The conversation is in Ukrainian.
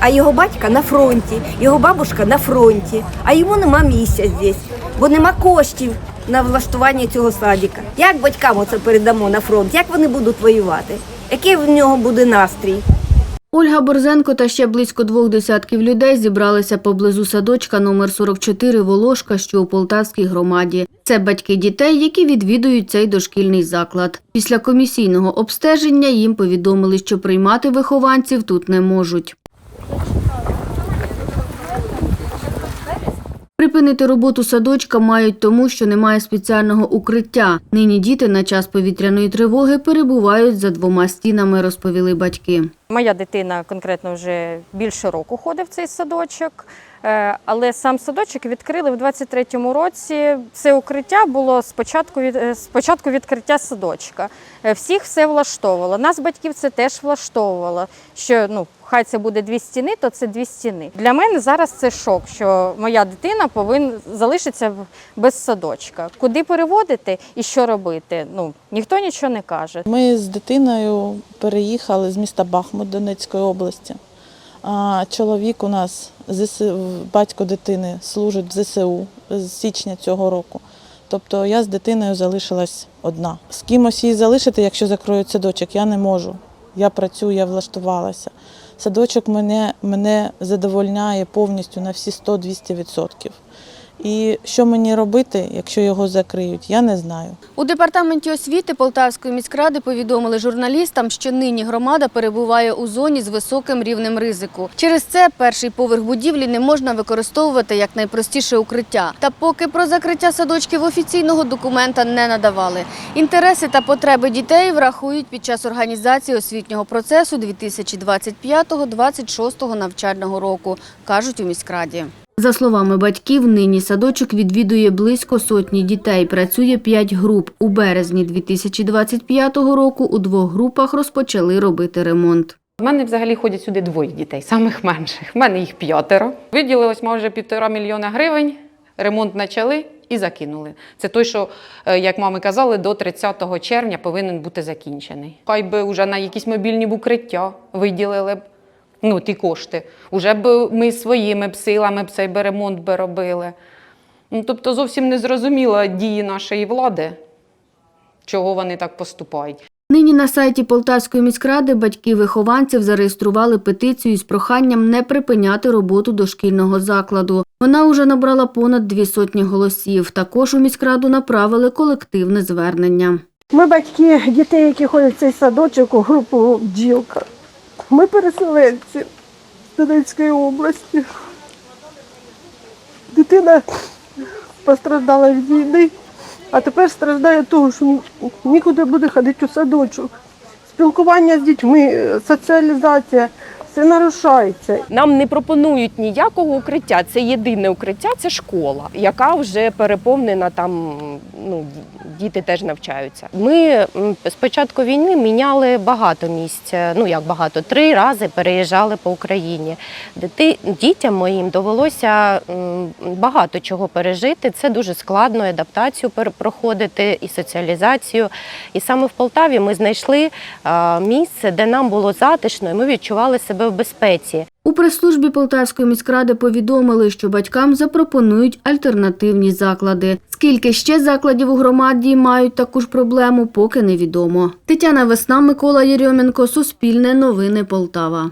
А його батька на фронті, його бабушка на фронті, а йому нема місця здесь, бо нема коштів на влаштування цього садика. Як батькам оце передамо на фронт? Як вони будуть воювати? Який в нього буде настрій? Ольга Борзенко та ще близько двох десятків людей зібралися поблизу садочка номер 44 Волошка, що у Полтавській громаді. Це батьки дітей, які відвідують цей дошкільний заклад. Після комісійного обстеження їм повідомили, що приймати вихованців тут не можуть. Припинити роботу садочка мають тому, що немає спеціального укриття. Нині діти на час повітряної тривоги перебувають за двома стінами, розповіли батьки. Моя дитина конкретно вже більше року ходить в цей садочок, е, але сам садочок відкрили в 23-му році. Це укриття було спочатку від е, спочатку відкриття садочка. Е, Всіх все влаштовувало. Нас, батьків, це теж влаштовувало. Що ну хай це буде дві стіни, то це дві стіни. Для мене зараз це шок, що моя дитина повинна залишитися без садочка. Куди переводити і що робити? Ну ніхто нічого не каже. Ми з дитиною переїхали з міста Бахмут Донецької області. А чоловік у нас батько дитини служить в ЗСУ з січня цього року. Тобто я з дитиною залишилась одна. З кимось її залишити, якщо закроють садочок, я не можу. Я працюю, я влаштувалася. Садочок мене, мене задовольняє повністю на всі 100-200%. І що мені робити, якщо його закриють, я не знаю. У департаменті освіти Полтавської міськради повідомили журналістам, що нині громада перебуває у зоні з високим рівнем ризику. Через це перший поверх будівлі не можна використовувати як найпростіше укриття. Та поки про закриття садочків офіційного документа не надавали. Інтереси та потреби дітей врахують під час організації освітнього процесу 2025-2026 навчального року, кажуть у міськраді. За словами батьків, нині садочок відвідує близько сотні дітей. Працює п'ять груп. У березні 2025 року у двох групах розпочали робити ремонт. У мене взагалі ходять сюди двоє дітей, самих менших. У мене їх п'ятеро. Виділилось майже півтора мільйона гривень. Ремонт почали і закинули. Це той, що, е, як мами казали, до 30 червня повинен бути закінчений. Хай би вже на якісь мобільні укриття виділили б ну, ті кошти. Уже б ми своїми б силами б цей би ремонт би робили. Ну, тобто зовсім не зрозуміла дії нашої влади, чого вони так поступають. Нині на сайті Полтавської міськради батьки вихованців зареєстрували петицію з проханням не припиняти роботу дошкільного закладу. Вона уже набрала понад дві сотні голосів. Також у міськраду направили колективне звернення. Ми батьки дітей, які ходять в цей садочок у групу бджілка. Ми переселенці з Донецької області. Дитина постраждала від війни, а тепер страждає того, що нікуди буде ходити у садочок. Спілкування з дітьми, соціалізація, все нарушається. Нам не пропонують ніякого укриття. Це єдине укриття, це школа, яка вже переповнена там. Ну діти теж навчаються. Ми з початку війни міняли багато місць. Ну як багато, три рази переїжджали по Україні. Дити, дітям моїм довелося багато чого пережити. Це дуже складно, адаптацію проходити і соціалізацію. І саме в Полтаві ми знайшли місце, де нам було затишно, і ми відчували себе в безпеці. У прес-службі Полтавської міськради повідомили, що батькам запропонують альтернативні заклади. Скільки ще закладів у громаді мають таку ж проблему, поки невідомо. Тетяна Весна, Микола Єрьоменко, Суспільне новини Полтава.